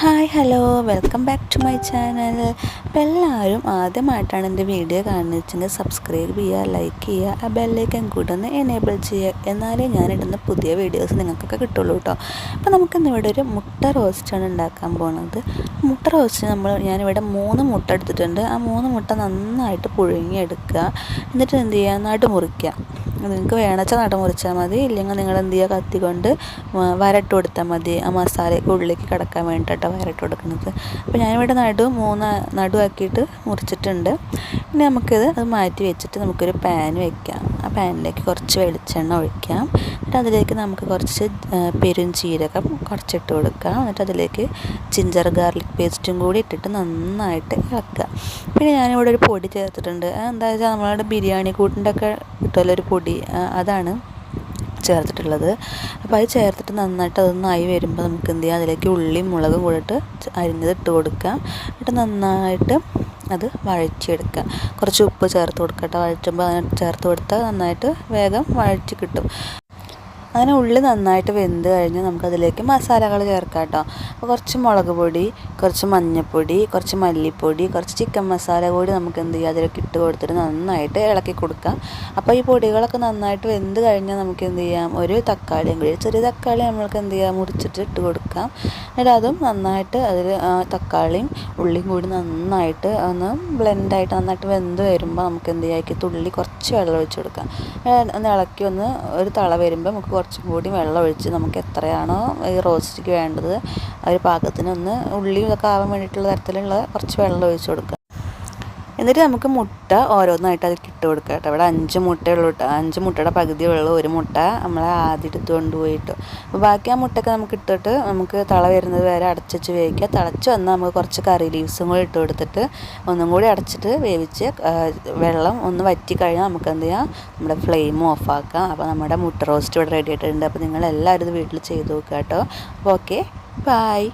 Hi hello welcome back to my channel അപ്പോൾ എല്ലാവരും ആദ്യമായിട്ടാണ് എന്റെ വീഡിയോ കാണുന്നതെങ്കിൽ സബ്സ്ക്രൈബ് ചെയ്യുക ലൈക്ക് ചെയ്യുക ആ ബെല്ലേക്കൻ കൂടെ ഒന്ന് എനേബിൾ ചെയ്യുക. എന്നാലേ ഞാനിടുന്ന പുതിയ വീഡിയോസ് നിങ്ങൾക്കൊക്കെ കിട്ടുള്ളൂ കേട്ടോ. അപ്പോൾ നമുക്കിന്ന് ഇവിടെ ഒരു മുട്ട റോസ്റ്റാണ് ഉണ്ടാക്കാൻ പോകുന്നത് മുട്ട റോസ്റ്റ് നമ്മൾ ഞാനിവിടെ മൂന്ന് മുട്ട എടുത്തിട്ടുണ്ട്. ആ മൂന്ന് മുട്ട നന്നായിട്ട് പുഴുങ്ങിയെടുക്കുക. എന്നിട്ട് എന്ത് ചെയ്യുക? നടുമുറിക്കുക. നിങ്ങൾക്ക് വേണച്ചാൽ നട മുറിച്ചാൽ മതി. ഇല്ലെങ്കിൽ നിങ്ങൾ എന്ത് ചെയ്യുക? കത്തി കൊണ്ട് വരട്ട് കൊടുത്താൽ മതി. ആ മസാലയൊക്കെ ഉള്ളിലേക്ക് കിടക്കാൻ വേണ്ടിയിട്ടാണ് വരട്ട് കൊടുക്കുന്നത്. അപ്പോൾ ഞാനിവിടെ നടു മൂന്ന് നടുവാക്കിയിട്ട് മുറിച്ചിട്ടുണ്ട്. ഇനി നമുക്കിത് അത് മാറ്റി വെച്ചിട്ട് നമുക്കൊരു പാൻ വെക്കാം. ആ പാനിലേക്ക് കുറച്ച് വെളിച്ചെണ്ണ ഒഴിക്കാം. എന്നിട്ട് അതിലേക്ക് നമുക്ക് കുറച്ച് പെരുംജീരകം കുറച്ചിട്ട് കൊടുക്കാം. എന്നിട്ട് അതിലേക്ക് ജിഞ്ചർ ഗാർലിക് പേസ്റ്റും കൂടി ഇട്ടിട്ട് നന്നായിട്ട് ഇളക്കുക. പിന്നെ ഞാനിവിടെ ഒരു പൊടി ചേർത്തിട്ടുണ്ട്. എന്താ വെച്ചാൽ നമ്മളുടെ ബിരിയാണി കൂട്ടിന്റെ ഒക്കെ കിട്ടുമല്ലോ ഒരു പൊടി അതാണ് ചേർത്തിട്ടുള്ളത്. അപ്പോൾ അത് ചേർത്തിട്ട് നന്നായിട്ട് അതൊന്നായി വരുമ്പോൾ നമുക്ക് എന്ത് ചെയ്യാം അതിലേക്ക് ഉള്ളിയും മുളകും കൂടിയിട്ട് അരിഞ്ഞത് ഇട്ട് കൊടുക്കാം. എന്നിട്ട് നന്നായിട്ട് അത് വഴറ്റിയെടുക്കുക. കുറച്ച് ഉപ്പ് ചേർത്ത് കൊടുക്കട്ടെ. വഴറ്റുമ്പോൾ അതിന് ചേർത്ത് കൊടുത്താൽ നന്നായിട്ട് വേഗം വഴറ്റി കിട്ടും. അങ്ങനെ ഉള്ളി നന്നായിട്ട് വെന്ത് കഴിഞ്ഞ് നമുക്കതിലേക്ക് മസാലകൾ ചേർക്കാം കേട്ടോ. അപ്പോൾ കുറച്ച് മുളക് പൊടി കുറച്ച് മഞ്ഞൾപ്പൊടി കുറച്ച് മല്ലിപ്പൊടി കുറച്ച് ചിക്കൻ മസാല കൂടി നമുക്ക് എന്ത് ചെയ്യാം അതിലേക്ക് ഇട്ട് കൊടുത്തിട്ട് നന്നായിട്ട് ഇളക്കി കൊടുക്കാം. അപ്പോൾ ഈ പൊടികളൊക്കെ നന്നായിട്ട് വെന്ത് കഴിഞ്ഞാൽ നമുക്ക് എന്ത് ചെയ്യാം ഒരു തക്കാളിയും കൂടി ചെറിയ തക്കാളി നമ്മൾക്ക് എന്ത് ചെയ്യാം മുറിച്ചിട്ട് ഇട്ട് കൊടുക്കാം. എന്നിട്ട് അതും നന്നായിട്ട് അതിൽ തക്കാളിയും ഉള്ളിയും കൂടി നന്നായിട്ട് ഒന്ന് ബ്ലെൻഡായിട്ട് നന്നായിട്ട് വെന്ത് വരുമ്പോൾ നമുക്ക് എന്ത് ചെയ്യാം തുള്ളി കുറച്ച് വെള്ളം ഒഴിച്ച് കൊടുക്കാം. ഒന്ന് ഇളക്കി ഒന്ന് ഒരു തള വരുമ്പോൾ നമുക്ക് കുറച്ചും കൂടി വെള്ളം ഒഴിച്ച് നമുക്ക് എത്രയാണോ ഈ റോസ്റ്റിക്ക് വേണ്ടത് ആ ഒരു പാകത്തിനൊന്ന് ഉള്ളി ഇതൊക്കെ ആവാൻ വേണ്ടിയിട്ടുള്ള തരത്തിലുള്ള കുറച്ച് വെള്ളം ഒഴിച്ച് കൊടുക്കുക. എന്നിട്ട് നമുക്ക് മുട്ട ഓരോന്നായിട്ട് അതിൽ ഇട്ട് കൊടുക്കുക കേട്ടോ. ഇവിടെ അഞ്ച് മുട്ടയുള്ളൂ അഞ്ച് മുട്ടയുടെ ഉള്ള. ഒരു മുട്ട നമ്മൾ ആദ്യം എടുത്ത് കൊണ്ടുപോയിട്ട്. അപ്പോൾ ബാക്കി ആ മുട്ടയൊക്കെ നമുക്ക് ഇട്ടിട്ട് നമുക്ക് തള വരുന്നത് വരെ അടച്ചു വേവിക്കുക തിളച്ച് വന്നാൽ നമുക്ക് കുറച്ച് കറി ലീവ്സും കൂടി ഇട്ട് കൊടുത്തിട്ട് ഒന്നും കൂടി അടച്ചിട്ട് വേവിച്ച് വെള്ളം ഒന്ന് വറ്റി കഴിഞ്ഞാൽ നമുക്ക് എന്ത് ചെയ്യാം? നമ്മുടെ ഫ്ലെയിം ഓഫ് ആക്കാം. അപ്പോൾ നമ്മുടെ മുട്ട റോസ്റ്റ് ഇവിടെ റെഡി ആയിട്ടുണ്ട്. അപ്പോൾ നിങ്ങളെല്ലാവരും ഇത് വീട്ടിൽ ചെയ്ത് നോക്കുക കേട്ടോ. അപ്പോൾ ഓക്കെ ബായ്